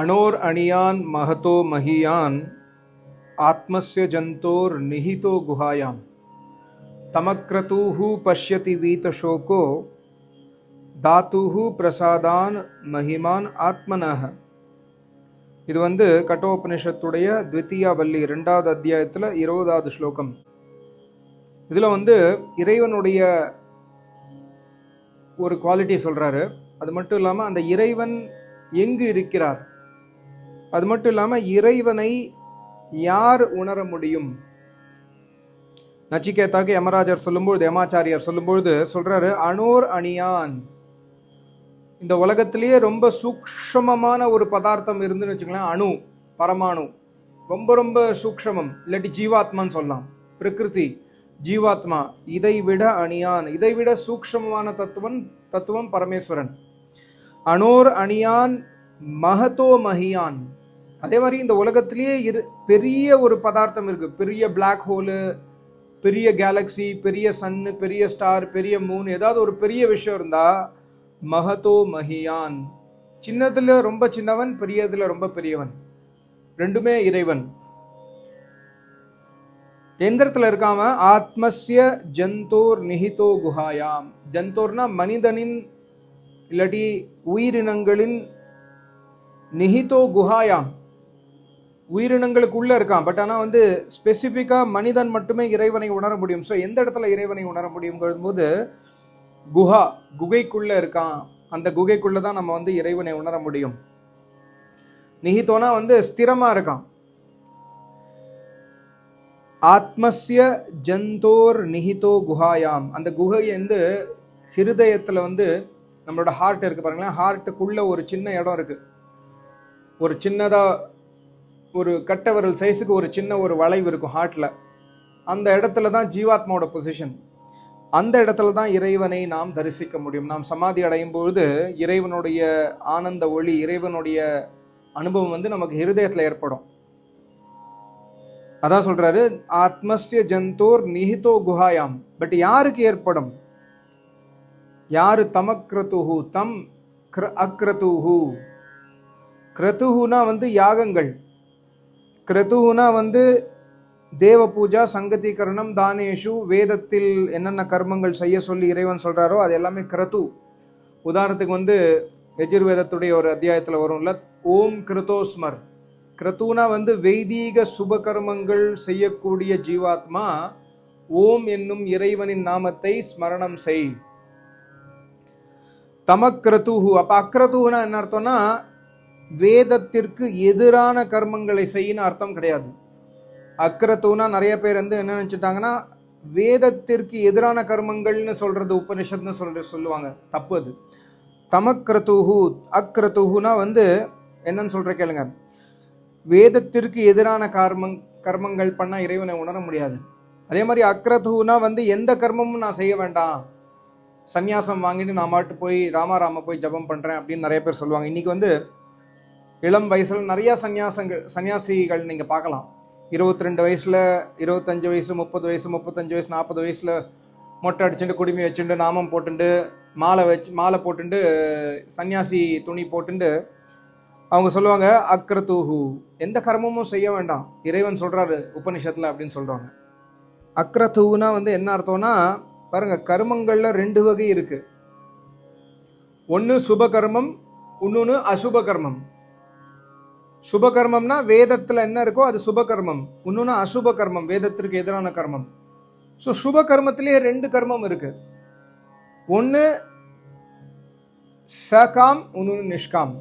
அணோர் அணியான் மகதோ மகியான் ஆத்மஸ்ய ஜந்தோர் நிஹிதோ குஹாயாம். தமக்ரதூஹு பஷ்யதி வீதசோகோ தாத்துஹு பிரசாதான் மஹிமான் ஆத்மனஹ. இது வந்து கட்டோபனிஷத்துடைய த்வித்தியா வள்ளி ரெண்டாவது அத்தியாயத்தில் இருபதாவது ஸ்லோகம். இதில் வந்து இறைவனுடைய ஒரு குவாலிட்டி சொல்கிறாரு அது மட்டும் இல்லாமல் அந்த இறைவன் எங்கு இருக்கிறார்? அது மட்டும் இல்லாமல் இறைவனை யார் உணர முடியும்? நச்சிகேத்தாக்கு யமராஜர் சொல்லும்பொழுது யமாச்சாரியார் சொல்லும்பொழுது சொல்கிறாரு அனோர் அணியான். இந்த உலகத்திலேயே ரொம்ப சூக்ஷமமான ஒரு பதார்த்தம் இருந்துன்னு வச்சுக்கலாம் அணு பரமாணு. ரொம்ப ரொம்ப சூக்ஷமம். இல்லாட்டி ஜீவாத்மான்னு சொல்லலாம். பிரகிருதி ஜீவாத்மா இதை விட அணியான் இதை விட சூக்ஷமமான தத்துவம் தத்துவம் பரமேஸ்வரன். அனோர் அணியான் மகதோ மகியான். அதே மாதிரி இந்த உலகத்திலேயே இரு பெரிய ஒரு பதார்த்தம் இருக்குது பெரிய பிளாக் ஹோலு பெரிய கேலக்ஸி பெரிய சன்னு பெரிய ஸ்டார் பெரிய மூன் ஏதாவது ஒரு பெரிய விஷயம் இருந்தால் மகதோ மகியான். சின்னதில் ரொம்ப சின்னவன் பெரியதில் ரொம்ப பெரியவன். ரெண்டுமே இறைவன். எந்திரத்தில் இருக்காமல் இருக்காம ஆத்மஸ்ய ஜந்தோர் நிஹிதோ குஹாயாம். ஜந்தோர்னா மனிதனின் இல்லாட்டி உயிரினங்களின் நிஹிதோ குஹாயாம். உயிரினங்களுக்குள்ளே இருக்கான். பட் ஆனால் வந்து ஸ்பெசிஃபிக்காக மனிதன் மட்டுமே இறைவனை உணர முடியும். ஸோ எந்த இடத்துல இறைவனை உணர முடியுங்கும் போது குஹா குகைக்குள்ளே இருக்கான். அந்த குகைக்குள்ளே தான் நம்ம வந்து இறைவனை உணர முடியும். நிஹிதோனா வந்து ஸ்திரமாக இருக்கான். ஆத்மஸ்ய ஜந்தோர் நிஹிதோ குஹாயாம். அந்த குகை வந்து ஹிருதயத்தில் வந்து நம்மளோட ஹார்ட் இருக்கு பாருங்களேன். ஹார்ட்டுக்குள்ளே ஒரு சின்ன இடம் இருக்குது ஒரு சின்னதாக ஒரு கட்டவரல் சைஸுக்கு ஒரு சின்ன ஒரு வளைவு இருக்கும் ஹார்ட்டில் அந்த இடத்துல தான் ஜீவாத்மாவோட பொசிஷன் அந்த இடத்துல தான் இறைவனை நாம் தரிசிக்க முடியும். நாம் சமாதி அடையும் பொழுது இறைவனுடைய ஆனந்த ஒளி இறைவனுடைய அனுபவம் வந்து நமக்கு ஹிருதயத்தில் ஏற்படும். அதான் சொல்கிறாரு ஆத்மஸ்ய ஜந்தோர் நிஹிதோ குஹாயாம். பட் யாருக்கு ஏற்படும்? யாரு தமக்ரதுஹு? தம் க்ர அக்ரதுஹு. கிரதுஹுனா வந்து யாகங்கள். கிரதுஹுனா வந்து தேவ பூஜா சங்கத்தீகரணம் தானேஷு வேதத்தில் என்னென்ன கர்மங்கள் செய்ய சொல்லி இறைவன் சொல்கிறாரோ அது எல்லாமே கிரது. உதாரணத்துக்கு வந்து எஜுர்வேதத்துடைய ஒரு அத்தியாயத்தில் வரும்ல ஓம் கிருதோஸ்மர். கிரத்துனா வந்து வைதீக சுப கர்மங்கள் செய்யக்கூடிய ஜீவாத்மா ஓம் என்னும் இறைவனின் நாமத்தை ஸ்மரணம் செய். தமக்ரதுஹு அப்போ அக்ரதுஹுனா என்ன அர்த்தம்னா வேதத்திற்கு எதிரான கர்மங்களை செய்யின்னு அர்த்தம் கிடையாது. அக்ரத்துனா நிறைய பேர் வந்து என்ன நினச்சிட்டாங்கன்னா வேதத்திற்கு எதிரான கர்மங்கள்னு சொல்றது உபனிஷத்னு சொல்ற சொல்லுவாங்க. தப்பு அது. தமக்ரதுஹு அக்ரதுஹுனா வந்து என்னன்னு சொல்ற கேளுங்க. வேதத்திற்கு எதிரான கர்மங் கர்மங்கள் பண்ணால் இறைவனை உணர முடியாது. அதே மாதிரி அக்ரதுனா வந்து எந்த கர்மமும் நான் செய்ய வேண்டாம். சந்நியாசம் வாங்கிட்டு நான் மாட்டு போய் ராமாராம போய் ஜபம் பண்ணுறேன் அப்படின்னு நிறைய பேர் சொல்லுவாங்க. இன்றைக்கி வந்து இளம் வயசில் நிறைய சந்நியாசங்கள் சன்னியாசிகள் நீங்கள் பார்க்கலாம். இருபத்தி ரெண்டு வயசில் இருபத்தஞ்சு வயசு முப்பது வயசு முப்பத்தஞ்சு வயசு நாற்பது வயசில் மொட்டை அடிச்சுட்டு குடுமி வச்சுட்டு நாமம் போட்டுண்டு மாலை வச்சு மாலை போட்டுண்டு சன்னியாசி துணி போட்டுண்டு அவங்க சொல்லுவாங்க அக்ரதூஹு. எந்த கர்மமும் செய்ய வேண்டாம். இறைவன் சொல்கிறாரு உபநிஷத்தில் அப்படின்னு சொல்கிறாங்க அக்ரதூனா வந்து என்ன அர்த்தம்னா பாருங்கள் கர்மங்களில் ரெண்டு வகை இருக்குது ஒன்று சுப கர்மம் இன்னொன்று அசுப கர்மம் சுப கர்மம்னா வேதத்துல என்ன இருக்கோ அது சுப கர்மம் இன்னொன்று அசுப கர்மம் வேதத்திற்கு எதிரான கர்மம். ஸோ சுப கர்மத்திலேயே ரெண்டு கர்மம் இருக்கு. ஒன்று சகாம் இன்னொன்று நிஷ்காம்.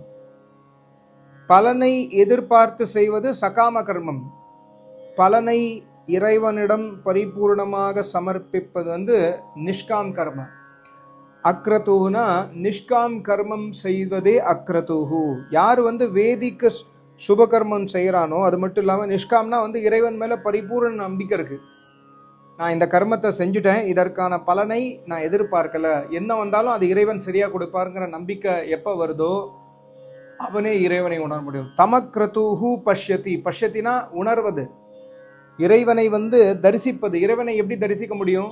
பலனை எதிர்பார்த்து செய்வது சகாம கர்மம். பலனை இறைவனிடம் பரிபூர்ணமாக சமர்ப்பிப்பது வந்து நிஷ்காம் கர்மம் அக்ரதூனா நிஷ்காம் கர்மம் செய்வதே அக்ரதூஹு. யார் வந்து வேதிக்கு சுபகர்மம் செய்கிறானோ அது மட்டும் இல்லாமல் நிஷ்காம்னா வந்து இறைவன் மேலே பரிபூர்ண நம்பிக்கை இருக்குது நான் இந்த கர்மத்தை செஞ்சுட்டேன் இதற்கான பலனை நான் எதிர்பார்க்கல. என்ன வந்தாலும் அது இறைவன் சரியாக கொடுப்பாருங்கிற நம்பிக்கை எப்போ வருதோ அவனே இறைவனை உணர முடியும். தமக்ரதுஹு பஷ்யதி. பஷ்யத்தினா உணர்வது. இறைவனை வந்து தரிசிப்பது. இறைவனை எப்படி தரிசிக்க முடியும்?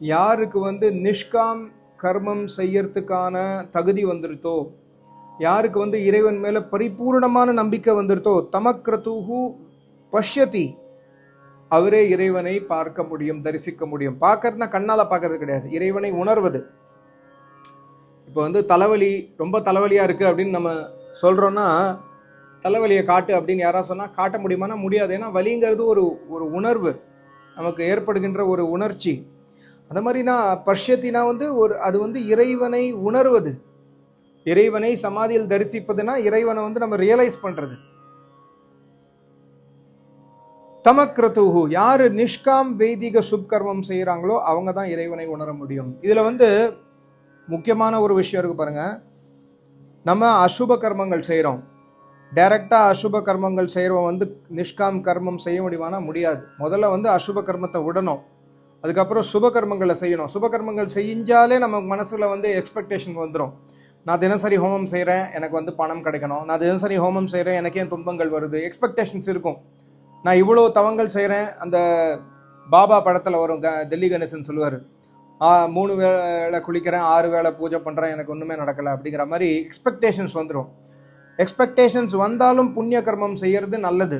யாருக்கு வந்து நிஷ்காம் கர்மம் செய்யறதுக்கான தகுதி வந்துருத்தோ யாருக்கு வந்து இறைவன் மேலே பரிபூர்ணமான நம்பிக்கை வந்துருத்தோ தமக்ரதுஹு பஷ்யதி. அவரே இறைவனை பார்க்க முடியும் தரிசிக்க முடியும். பார்க்கறதுனா கண்ணால் பார்க்கறது கிடையாது. இறைவனை உணர்வது. இப்போ வந்து தலைவலி ரொம்ப தலைவலியாக இருக்குது அப்படின்னு நம்ம சொல்கிறோன்னா தலைவலியை காட்டு அப்படின்னு யாராவது சொன்னால் காட்ட முடியுமானா முடியாது. ஏன்னா வலிங்கிறது ஒரு ஒரு உணர்வு. நமக்கு ஏற்படுகின்ற ஒரு உணர்ச்சி. அந்த மாதிரினா பர்ஷத்தினா வந்து ஒரு அது வந்து இறைவனை உணர்வது. இறைவனை சமாதியில் தரிசிப்பதுனா இறைவனை வந்து நம்ம ரியலைஸ் பண்றது. தமக்ரதுஹு யாரு நிஷ்காம் வைதிக சுப்கர்மம் செய்கிறாங்களோ அவங்க தான் இறைவனை உணர முடியும். இதுல வந்து முக்கியமான ஒரு விஷயம் இருக்கு பாருங்க. நம்ம அசுப கர்மங்கள் செய்கிறோம் டைரக்டாக அசுப கர்மங்கள் செய்கிறவன் வந்து நிஷ்காம் கர்மம் செய்ய முடியுமானா முடியாது. முதல்ல வந்து அசுப கர்மத்தை விடணும். அதுக்கப்புறம் சுப கர்மங்களை செய்யணும். சுப கர்மங்கள் செஞ்சாலே நம்ம மனசுல வந்து எக்ஸ்பெக்டேஷன் வந்துடும் நான் தினசரி ஹோமம் செய்கிறேன் எனக்கு வந்து பணம் கிடைக்கணும். நான் தினசரி ஹோமம் செய்கிறேன் எனக்கு ஏன் துன்பங்கள் வருது? எக்ஸ்பெக்டேஷன்ஸ் இருக்கும். நான் இவ்வளோ தவங்கள் செய்கிறேன் அந்த பாபா படத்தில் வரும் க டெல்லி கணேசன் சொல்லுவார். மூணு வேளை குளிக்கிறேன் ஆறு வேளை பூஜை பண்ணுறேன் எனக்கு ஒன்றுமே நடக்கலை அப்படிங்கிற மாதிரி எக்ஸ்பெக்டேஷன்ஸ் வந்துடும் எக்ஸ்பெக்டேஷன்ஸ் வந்தாலும் புண்ணிய கர்மம் செய்கிறது நல்லது.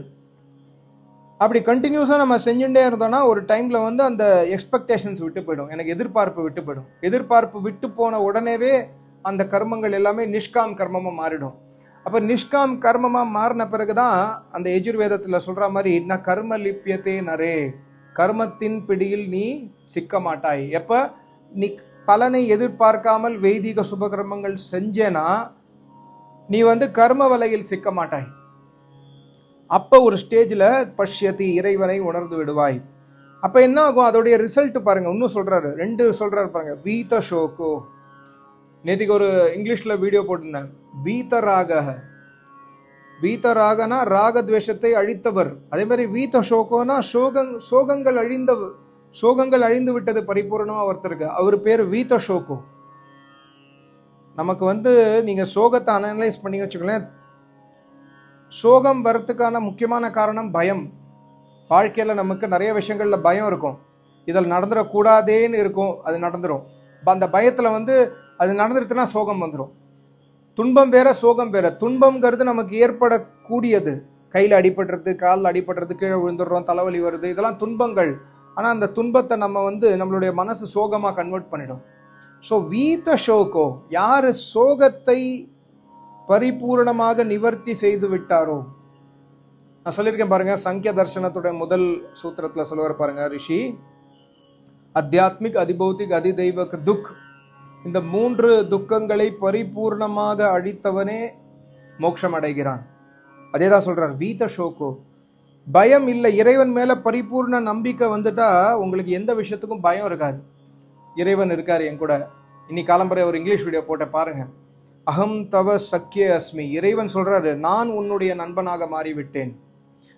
அப்படி கண்டினியூஸாக நம்ம செஞ்சுட்டே இருந்தோம்னா ஒரு டைமில் வந்து அந்த எக்ஸ்பெக்டேஷன்ஸ் விட்டு போயிடும். எனக்கு எதிர்பார்ப்பு விட்டு போயிடும். எதிர்பார்ப்பு விட்டு போன உடனேவே அந்த கர்மங்கள் எல்லாமே நிஷ்காம் கர்மமாக மாறிடும். அப்போ நிஷ்காம் கர்மமாக மாறின பிறகு தான் அந்த எஜுர்வேதத்தில் சொல்கிற மாதிரி நான் கர்ம லிப்பியத்தே நரே கர்மத்தின் பிடியில் நீ சிக்க மாட்டாய். எப்போ? நீ பலனை எதிர்பார்க்காமல் வைதிக சுபகர்மங்கள் செஞ்சேனா நீ வந்து கர்ம வலையில் சிக்க மாட்டாய். அப்போ ஒரு ஸ்டேஜில் பஷ்யத்தி இறைவனை உணர்ந்து விடுவாய். அப்போ என்ன ஆகும்? அதோடைய ரிசல்ட் பாருங்க இன்னும் சொல்கிறாரு ரெண்டு சொல்கிறாரு பாருங்கள் வீத ஷோக்கோ நேற்றுக்கு ஒரு இங்கிலீஷில் வீடியோ போட்டிருந்தேன் வீத ராக வீத ராகனா ராகத்வேஷத்தை அழித்தவர். அதே மாதிரி வீத்த சோகோனா சோகங் சோகங்கள் அழிந்த சோகங்கள் அழிந்து விட்டது பரிபூர்ணமாக ஒருத்தருக்கு. அவர் பேர் வீத்த ஷோகோ நமக்கு வந்து நீங்கள் சோகத்தை அனலைஸ் பண்ணி வச்சுக்கலேன் சோகம் வரத்துக்கான முக்கியமான காரணம் பயம். வாழ்க்கையில் நமக்கு நிறைய விஷயங்களில் பயம் இருக்கும். இதில் நடந்துடக்கூடாதேன்னு இருக்கும். அது நடந்துடும் அந்த பயத்தில் வந்து அது நடந்துருச்சுன்னா சோகம் வந்துடும் துன்பம் வேற சோகம் வேற. துன்பம்ங்கிறது நமக்கு ஏற்படக்கூடியது. கையில் அடிபடுறது காலில் அடிபடுறது கீழே விழுந்துடுறோம் தலைவலி வருது இதெல்லாம் துன்பங்கள். ஆனால் அந்த துன்பத்தை நம்ம வந்து நம்மளுடைய மனசு சோகமாக கன்வெர்ட் பண்ணிடும். ஸோ வீத்த ஷோகோ யார் சோகத்தை பரிபூரணமாக நிவர்த்தி செய்து விட்டாரோ? நான் சொல்லியிருக்கேன் பாருங்க சங்கிய தர்சனத்துடைய முதல் சூத்திரத்தில் சொல்லுவார் பாருங்க ரிஷி. அத்தியாத்மிக் அதிபௌத்திக் அதிதெய்வக் துக் இந்த மூன்று துக்கங்களை பரிபூர்ணமாக அழித்தவனே மோட்சம் அடைகிறான் அதே தான் சொல்கிறார் வீத ஷோக்கோ. பயம் இல்லை இறைவன் மேலே பரிபூர்ண நம்பிக்கை வந்துட்டா உங்களுக்கு எந்த விஷயத்துக்கும் பயம் இருக்காது. இறைவன் இருக்கார் என் கூட. இன்னி காலம்பரை ஒரு இங்கிலீஷ் வீடியோ போட்ட பாருங்கள் அகம் தவ சக்கிய அஸ்மி. இறைவன் சொல்கிறாரு நான் உன்னுடைய நண்பனாக மாறிவிட்டேன்.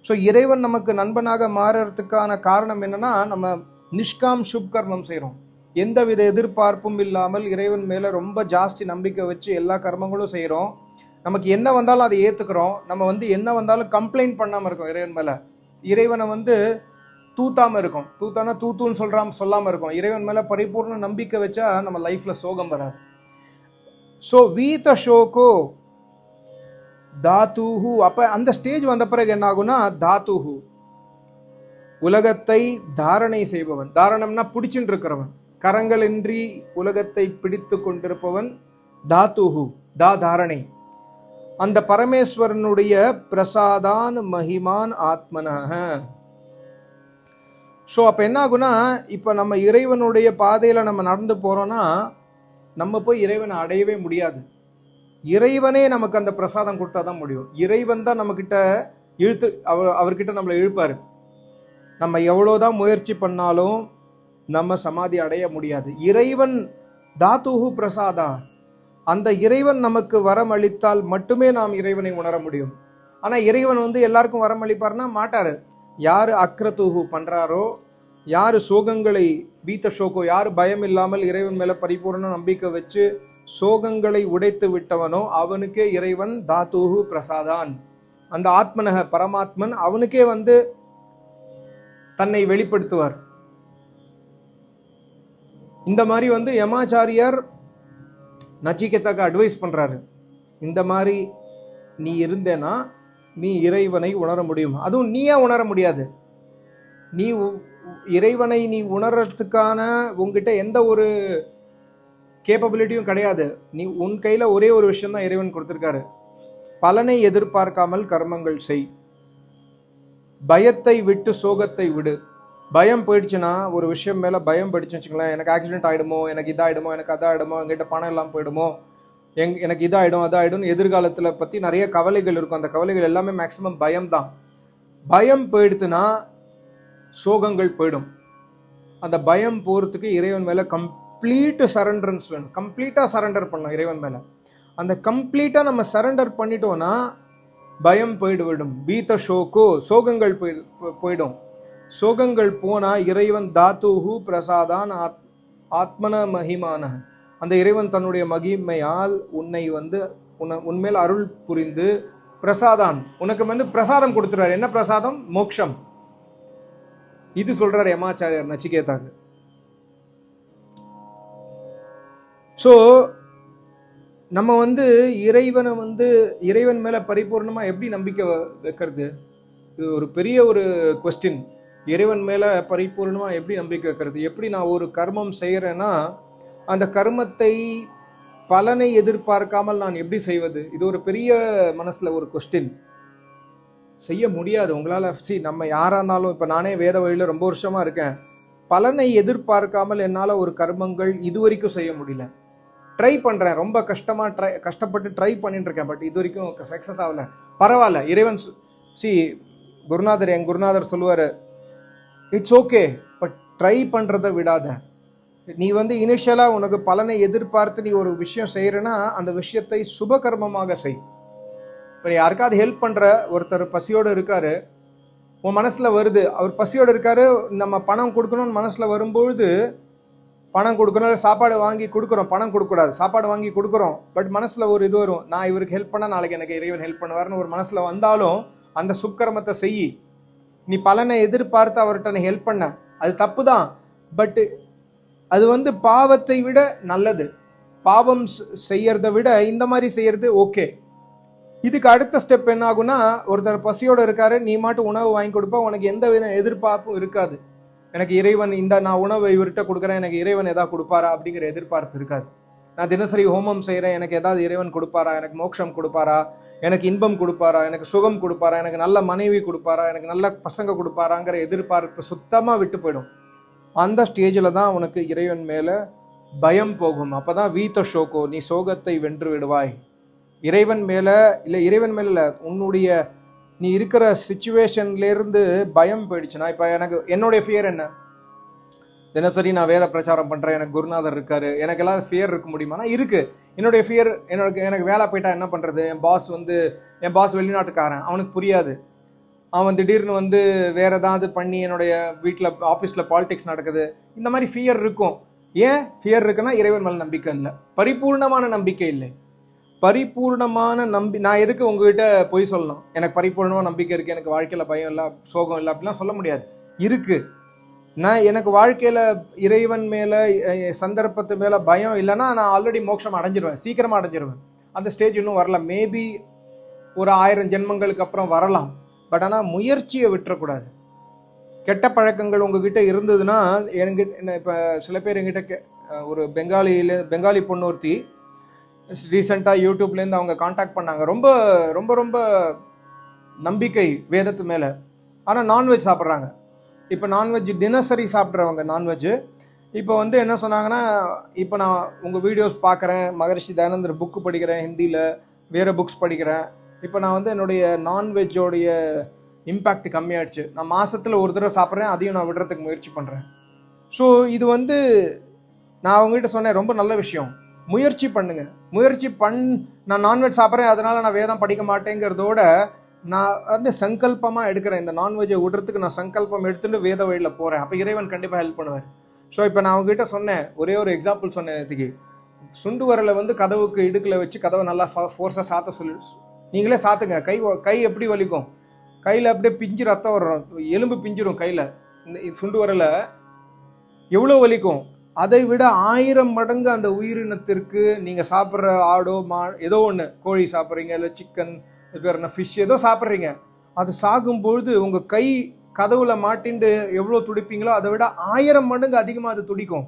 ஸோ இறைவன் நமக்கு நண்பனாக மாறுறதுக்கான காரணம் என்னென்னா நம்ம நிஷ்காம் சுப்கர்மம் செய்கிறோம் எந்தவித எதிர்பார்ப்பும் இல்லாமல் இறைவன் மேலே ரொம்ப ஜாஸ்தி நம்பிக்கை வச்சு எல்லா கர்மங்களும் செய்கிறோம் நமக்கு என்ன வந்தாலும் அதை ஏற்றுக்கிறோம் நம்ம வந்து என்ன வந்தாலும் கம்ப்ளைண்ட் பண்ணாமல் இருக்கோம் இறைவன் மேலே. இறைவனை வந்து தூத்தாமல் இருக்கும். தூத்தானா தூத்துன்னு சொல்கிறாம சொல்லாமல் இருக்கும். இறைவன் மேலே பரிபூர்ண நம்பிக்கை வச்சா நம்ம லைஃப்பில் சோகம் வராது. ஸோ வீத்த ஷோகோ தாத்துஹு. அப்போ அந்த ஸ்டேஜ் வந்த பிறகு என்ன ஆகும்னா தாத்துஹு. உலகத்தை தாரணை செய்பவன். தாரணம்னா பிடிச்சின்னு இருக்கிறவன். கரங்களின்றி உலகத்தை பிடித்து கொண்டிருப்பவன் தாத்துஹு தா தாரணை அந்த பரமேஸ்வரனுடைய பிரசாதான் மகிமான் ஆத்மனக. ஸோ அப்போ என்ன ஆகுனா இப்போ நம்ம இறைவனுடைய பாதையில் நம்ம நடந்து போகிறோன்னா நம்ம போய் இறைவனை அடையவே முடியாது. இறைவனே நமக்கு அந்த பிரசாதம் கொடுத்தா தான் முடியும். இறைவன் தான் நம்மக்கிட்ட இழுத்து அவர் அவர்கிட்ட நம்மளை இழுப்பார். நம்ம எவ்வளோதான் முயற்சி பண்ணாலும் நம்ம சமாதி அடைய முடியாது. இறைவன் தாத்துஹு பிரசாதா. அந்த இறைவன் நமக்கு வரம் அளித்தால் மட்டுமே நாம் இறைவனை உணர முடியும். ஆனால் இறைவன் வந்து எல்லாருக்கும் வரம் அளிப்பார்னா மாட்டார். யார் அக்ரதுஹு பண்ணுறாரோ யார் சோகங்களை வீத்த சோகோ யார் பயம் இல்லாமல் இறைவன் மேலே பரிபூர்ண நம்பிக்கை வச்சு சோகங்களை உடைத்து விட்டவனோ அவனுக்கே இறைவன் தாத்துஹு பிரசாதான். அந்த ஆத்மனக பரமாத்மன் அவனுக்கே வந்து தன்னை வெளிப்படுத்துவார். இந்த மாதிரி வந்து யமாச்சாரியார் நச்சிகேத்தாக்கு அட்வைஸ் பண்ணுறாரு இந்த மாதிரி நீ இருந்தேன்னா நீ இறைவனை உணர முடியும். அதுவும் நீயே உணர முடியாது. நீ இறைவனை நீ உணர்றதுக்கான உங்ககிட்ட எந்த ஒரு கேப்பபிலிட்டியும் கிடையாது. நீ உன் கையில் ஒரே ஒரு விஷயந்தான் இறைவன் கொடுத்துருக்காரு. பலனை எதிர்பார்க்காமல் கர்மங்கள் செய். பயத்தை விட்டு சோகத்தை விடு. பயம் போயிடுச்சுன்னா ஒரு விஷயம் மேலே பயம் போயிடுச்சு வச்சுங்களேன் எனக்கு ஆக்சிடென்ட் ஆகிடுமோ எனக்கு இதாகிடுமோ எனக்கு அதாகிடுமோ எங்கிட்ட பணம் எல்லாம் போயிடுமோ எங் எனக்கு இதாகிடும் அதாயிடும் எதிர்காலத்தில் பற்றி நிறைய கவலைகள் இருக்கும். அந்த கவலைகள் எல்லாமே மேக்ஸிமம் பயம்தான். பயம் போயிடுத்துன்னா சோகங்கள் போயிடும். அந்த பயம் போகிறதுக்கு இறைவன் மேலே கம்ப்ளீட் சரண்டரன்ஸ் வேணும். கம்ப்ளீட்டாக சரண்டர் பண்ணும் இறைவன் மேலே. அந்த கம்ப்ளீட்டாக நம்ம சரண்டர் பண்ணிட்டோன்னா பயம் போய்விடும் பீத்த ஷோக்கோ சோகங்கள் போய் போயிடும். சோகங்கள் போனால் இறைவன் தாத்துஹு பிரசாதான் ஆத் ஆத்மன மகிமான அந்த இறைவன் தன்னுடைய மகிமையால் உன்னை வந்து உன்னை உன்மேல் அருள் புரிந்து பிரசாதான். உனக்கு வந்து பிரசாதம் கொடுத்துறாரு. என்ன பிரசாதம்? மோக்ஷம். இது சொல்றார் யமாச்சாரியர் நச்சிகேதாக்கு. ஸோ நம்ம வந்து இறைவனை வந்து இறைவன் மேலே பரிபூர்ணமாக எப்படி நம்பிக்கை வ- வைக்கிறது? இது ஒரு பெரிய ஒரு கொஸ்டின் இறைவன் மேலே பரிபூர்ணமாக எப்படி நம்பிக்கை வைக்கிறது? எப்படி நான் ஒரு கர்மம் செய்கிறேன்னா அந்த கர்மத்தை பலனை எதிர்பார்க்காமல் நான் எப்படி செய்வது? இது ஒரு பெரிய மனசில் ஒரு கொஸ்டின் செய்ய முடியாது. உங்களால் சி நம்ம யாராக இருந்தாலும் இப்போ நானே வேத வழியில் ரொம்ப வருஷமாக இருக்கேன். பலனை எதிர்பார்க்காமல் என்னால் ஒரு கர்மங்கள் இது வரைக்கும் செய்ய முடியல. ட்ரை பண்ணுறேன் ரொம்ப கஷ்டமாக ட்ரை கஷ்டப்பட்டு ட்ரை பண்ணிட்டு இருக்கேன். பட் இது வரைக்கும் சக்ஸஸ் ஆகலை. பரவாயில்ல. இறைவன் சி குருநாதர் என் குருநாதர் சொல்லுவார் இட்ஸ் ஓகே பட் ட்ரை பண்ணுறத விடாத. நீ வந்து இனிஷியலாக உனக்கு பலனை எதிர்பார்த்து நீ ஒரு விஷயம் செய்கிறேன்னா அந்த விஷயத்தை சுபகர்மமாக செய். இப்போ நீ யாருக்காவது ஹெல்ப் பண்ணுற ஒருத்தர் பசியோடு இருக்காரு உன் மனசில் வருது அவர் பசியோடு இருக்காரு நம்ம பணம் கொடுக்கணும்னு மனசில் வரும்பொழுது பணம் கொடுக்கணும் சாப்பாடு வாங்கி கொடுக்குறோம் பணம் கொடுக்கக்கூடாது சாப்பாடு வாங்கி கொடுக்குறோம் பட் மனசில் ஒரு இது வரும் நான் இவருக்கு ஹெல்ப் பண்ணால் நாளைக்கு எனக்கு இறைவன் ஹெல்ப் பண்ணுவார்னு ஒரு மனசில் வந்தாலும் அந்த சுக்கரமத்தை செய் நீ பலனை எதிர்பார்த்து அவர்கிட்ட ஹெல்ப் பண்ண. அது தப்பு தான் பட்டு அது வந்து பாவத்தை விட நல்லது. பாவம் செ- செய்யறதை விட இந்த மாதிரி செய்யறது ஓகே இதுக்கு அடுத்த ஸ்டெப் என்ன ஆகுனா ஒருத்தர் பசியோடு இருக்காரு நீ மாட்டும் உணவு வாங்கி கொடுப்ப உனக்கு எந்த வித எதிர்பார்ப்பும் இருக்காது. எனக்கு இறைவன் இந்த நான் உணவை இவர்கிட்ட கொடுக்குறேன் எனக்கு இறைவன் எதாவது கொடுப்பாரா அப்படிங்கிற எதிர்பார்ப்பு இருக்காது. நான் தினசரி ஹோமம் செய்கிறேன் எனக்கு ஏதாவது இறைவன் கொடுப்பாரா? எனக்கு மோட்சம் கொடுப்பாரா? எனக்கு இன்பம் கொடுப்பாரா? எனக்கு சுகம் கொடுப்பாரா? எனக்கு நல்ல மனைவி கொடுப்பாரா? எனக்கு நல்ல பசங்க கொடுப்பாராங்கிற எதிர்பார்ப்பு சுத்தமாக விட்டு போயிடும். அந்த ஸ்டேஜில் தான் உனக்கு இறைவன் மேலே பயம் போகும். அப்போ தான் வீத்த ஷோகோ நீ சோகத்தை வென்று விடுவாய். இறைவன் மேலே இல்லை இறைவன் மேலே இல்லை உன்னுடைய நீ இருக்கிற சுச்சுவேஷன்லேருந்து பயம் போயிடுச்சுன்னா இப்போ எனக்கு என்னுடைய ஃபியர் என்ன? தினசரி நான் வேத பிரச்சாரம் பண்ணுறேன் எனக்கு குருநாதர் இருக்காரு எனக்கு எல்லாம் ஃபியர் இருக்க முடியுமானா இருக்குது என்னுடைய ஃபியர் என்னோட எனக்கு வேலை போயிட்டா என்ன பண்ணுறது என் பாஸ் வந்து என் பாஸ் வெளிநாட்டுக்காரன் அவனுக்கு புரியாது. அவன் திடீர்னு வந்து வேறு ஏதாவது பண்ணி என்னுடைய வீட்டில் ஆஃபீஸில் பாலிடிக்ஸ் நடக்குது. இந்த மாதிரி ஃபியர் இருக்கும். ஏன் ஃபியர் இருக்குன்னா இறைவன் மேலே நம்பிக்கை இல்லை. பரிபூர்ணமான நம்பிக்கை இல்லை. பரிபூர்ணமான நம்பி நான் எதுக்கு உங்ககிட்ட பொய் சொல்லணும்? எனக்கு பரிபூர்ணமாக நம்பிக்கை இருக்குது எனக்கு வாழ்க்கையில் பயம் இல்லை சோகம் இல்லை அப்படிலாம் சொல்ல முடியாது. இருக்குது நான் எனக்கு வாழ்க்கையில் இறைவன் மேலே சந்தர்ப்பத்து மேலே பயம் இல்லைன்னா நான் ஆல்ரெடி மோட்சம் அடைஞ்சிருவேன். சீக்கிரமாக அடைஞ்சிருவேன். அந்த ஸ்டேஜ் இன்னும் வரல. மேபி ஒரு ஆயிரம் ஜென்மங்களுக்கு அப்புறம் வரலாம். பட் ஆனால் முயற்சியை விட்டுறக்கூடாது. கெட்ட பழக்கங்கள் உங்ககிட்ட இருந்ததுன்னா என்கிட்ட என்ன இப்போ சில பேர் எங்கிட்ட கே ஒரு பெங்காலியில் பெங்காலி பொண்ணு ஒருத்தி ரீசெண்டாக யூடியூப்லேருந்து அவங்க காண்டாக்ட் பண்ணாங்க. ரொம்ப ரொம்ப ரொம்ப நம்பிக்கை வேதத்து மேலே. ஆனால் நான்வெஜ் சாப்பிட்றாங்க. இப்போ நான்வெஜ் தினசரி சாப்பிட்றவங்க நான்வெஜ் இப்போ வந்து என்ன சொன்னாங்கன்னா இப்போ நான் உங்கள் வீடியோஸ் பார்க்குறேன் மகரிஷி தயானந்தர் புக்கு படிக்கிறேன் ஹிந்தியில் வேறு புக்ஸ் படிக்கிறேன். இப்போ நான் வந்து என்னுடைய நான்வெஜ்ஜோடைய இம்பேக்ட் கம்மியாயிடுச்சு. நான் மாதத்தில் ஒரு தடவை சாப்பிட்றேன் அதையும் நான் விடுறதுக்கு முயற்சி பண்ணுறேன் ஸோ இது வந்து நான் அவங்ககிட்ட சொன்னேன் ரொம்ப நல்ல விஷயம். முயற்சி பண்ணுங்கள் முயற்சி பண் நான் நான்வெஜ் சாப்பிட்றேன் அதனால நான் வேதம் படிக்க மாட்டேங்கிறதோட நான் வந்து சங்கல்பமாக எடுக்கிறேன். இந்த நான்வெஜ்ஜை விடுறதுக்கு நான் சங்கல்பம் எடுத்துட்டு வேத வழியில் போகிறேன் அப்போ இறைவன் கண்டிப்பாக ஹெல்ப் பண்ணுவார். ஸோ இப்போ நான் அவங்ககிட்ட சொன்னேன். ஒரே ஒரு எக்ஸாம்பிள் சொன்னேன் நேற்றுக்கு சுண்டு வரலை வந்து கதவுக்கு இடுக்கில் வச்சு கதவை நல்லா ஃபோர்ஸாக சாத்த சொல்லி. நீங்களே சாத்துங்க. கை கை எப்படி வலிக்கும்? கையில் அப்படியே பிஞ்சு ரத்தம் வரும். எலும்பு பிஞ்சிரும் கையில். இந்த இது சுண்டு வரலை எவ்வளோ வலிக்கும்? அதை விட ஆயிரம் மடங்கு அந்த உயிரினத்திற்கு நீங்கள் சாப்பிட்ற ஆடோ மா ஏதோ ஒன்று கோழி சாப்பிட்றீங்க இல்லை சிக்கன் பேர் என்ன ஃபிஷ் ஏதோ சாப்பிட்றீங்க. அது சாகும்பொழுது உங்கள் கை கதவுல மாட்டிண்டு எவ்வளோ துடிப்பீங்களோ அதை விட ஆயிரம் மடங்கு அதிகமாக அது துடிக்கும்.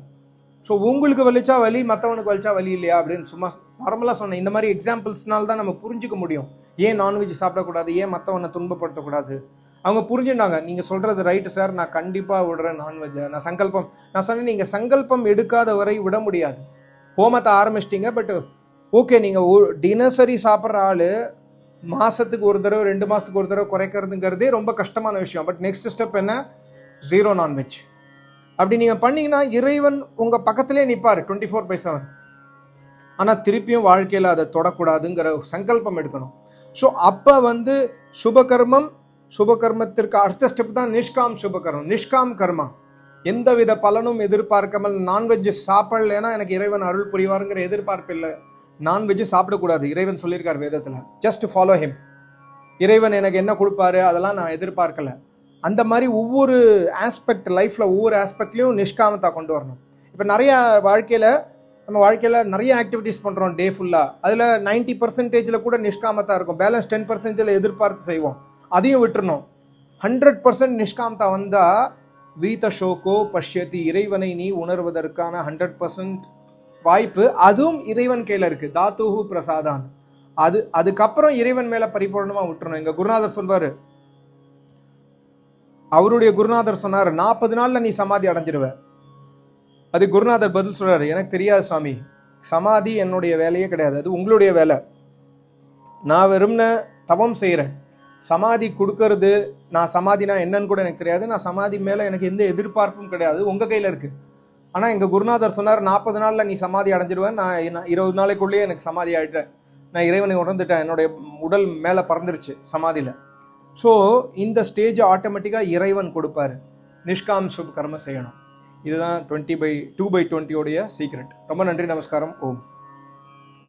ஸோ உங்களுக்கு வலிச்சா வலி மற்றவனுக்கு வலிச்சா வலி இல்லையா அப்படின்னு சும்மா நார்மலாக சொன்னேன். இந்த மாதிரி எக்ஸாம்பிள்ஸ்னால தான் நம்ம புரிஞ்சுக்க முடியும். ஏன் நான்வெஜ் சாப்பிடக்கூடாது? ஏன் மற்றவனை துன்பப்படுத்தக்கூடாது? அவங்க புரிஞ்சுட்டாங்க. நீங்கள் சொல்கிறது ரைட்டு சார் நான் கண்டிப்பாக விடுறேன் நான்வெஜ்ஜை நான் சங்கல்பம். நான் சொன்னேன் நீங்கள் சங்கல்பம் எடுக்காத வரை விட முடியாது. ஹோமத்தை ஆரம்பிச்சிட்டிங்க பட் ஓகே நீங்கள் தினசரி சாப்பிட்ற ஆள் மாதத்துக்கு ஒரு தடவை ரெண்டு மாதத்துக்கு ஒரு தடவை குறைக்கிறதுங்கிறதே ரொம்ப கஷ்டமான விஷயம். பட் நெக்ஸ்ட் ஸ்டெப் என்ன? ஜீரோ நான்வெஜ் அப்படி நீங்கள் பண்ணிங்கன்னா இறைவன் உங்கள் பக்கத்திலே நிற்பார் டுவெண்ட்டி ஃபோர் பை செவன் ஆனால் திருப்பியும் வாழ்க்கையில் அதை தொடக்கூடாதுங்கிற சங்கல்பம் எடுக்கணும். ஸோ அப்போ வந்து சுபகர்மம் சுபகர்மத்திற்கு அடுத்த ஸ்டெப் தான் நிஷ்காம் சுபகர்மம். நிஷ்காம் கர்மா. எந்தவித பலனும் எதிர்பார்க்காமல் நான்வெஜ் சாப்பிடலைன்னா எனக்கு இறைவன் அருள் புரிவாருங்கிற எதிர்பார்ப்பு இல்லை. நான்வெஜ் சாப்பிடக்கூடாது. இறைவன் சொல்லியிருக்கார் வேதத்தில். ஜஸ்ட் ஃபாலோ ஹிம் இறைவன் எனக்கு என்ன கொடுப்பாரு? அதெல்லாம் நான் எதிர்பார்க்கல. அந்த மாதிரி ஒவ்வொரு ஆஸ்பெக்ட் லைஃப்பில் ஒவ்வொரு ஆஸ்பெக்ட்லேயும் நிஷ்காமத்தை கொண்டு வரணும். இப்போ நிறையா வாழ்க்கையில் நம்ம வாழ்க்கையில் நிறைய ஆக்டிவிட்டீஸ் பண்ணுறோம் டே ஃபுல்லாக அதில் நைன்ட்டி பர்சன்டேஜில் கூட நிஷ்காமத்தா இருக்கும். பேலன்ஸ் டென் பர்சன்டேஜில் எதிர்பார்த்து செய்வோம். அதையும் விட்டுறணும். ஹண்ட்ரட் பர்சன்ட் நிஷ்காமத்தா வந்தால் வீத ஷோக்கோ பஷ்யத்தி இறைவனை நீ உணர்வதற்கான ஹண்ட்ரட் பர்சன்ட் வாய்ப்பு அதுவும் இறைவன் கையில் இருக்குது தாத்துஹு பிரசாதான். அது அதுக்கப்புறம் இறைவன் மேலே பரிபூர்ணமாக விட்டுறணும் எங்கள் குருநாதர் சொல்வார். அவருடைய குருநாதர் சொன்னார் நாற்பது நாளில் நீ சமாதி அடைஞ்சிருவ. அது குருநாதர் பதில் சொல்கிறார் எனக்கு தெரியாது சுவாமி. சமாதி என்னுடைய வேலையே கிடையாது. அது உங்களுடைய வேலை. நான் வெறும்ன தவம் செய்கிறேன் சமாதி கொடுக்கறது நான் சமாதினா என்னன்னு கூட எனக்கு தெரியாது. நான் சமாதி மேலே எனக்கு எந்த எதிர்பார்ப்பும் கிடையாது. உங்கள் கையில் இருக்குது ஆனால் எங்கள் குருநாதர் சொன்னார் நாற்பது நாளில் நீ சமாதி அடைஞ்சிடுவேன் நான் இருபது நாளைக்குள்ளேயே எனக்கு சமாதி ஆயிட்டேன். நான் இறைவனை உணர்ந்துட்டேன். என்னுடைய உடல் மேலே பறந்துருச்சு சமாதியில். ஸோ இந்த ஸ்டேஜ் ஆட்டோமேட்டிக்காக இறைவன் கொடுப்பாரு. நிஷ்காம் சுப் கர்ம செய்யணும். இதுதான் டுவெண்ட்டி பை டூ பை டுவெண்ட்டியோடைய சீக்ரெட் ரொம்ப நன்றி நமஸ்காரம். ஓம்.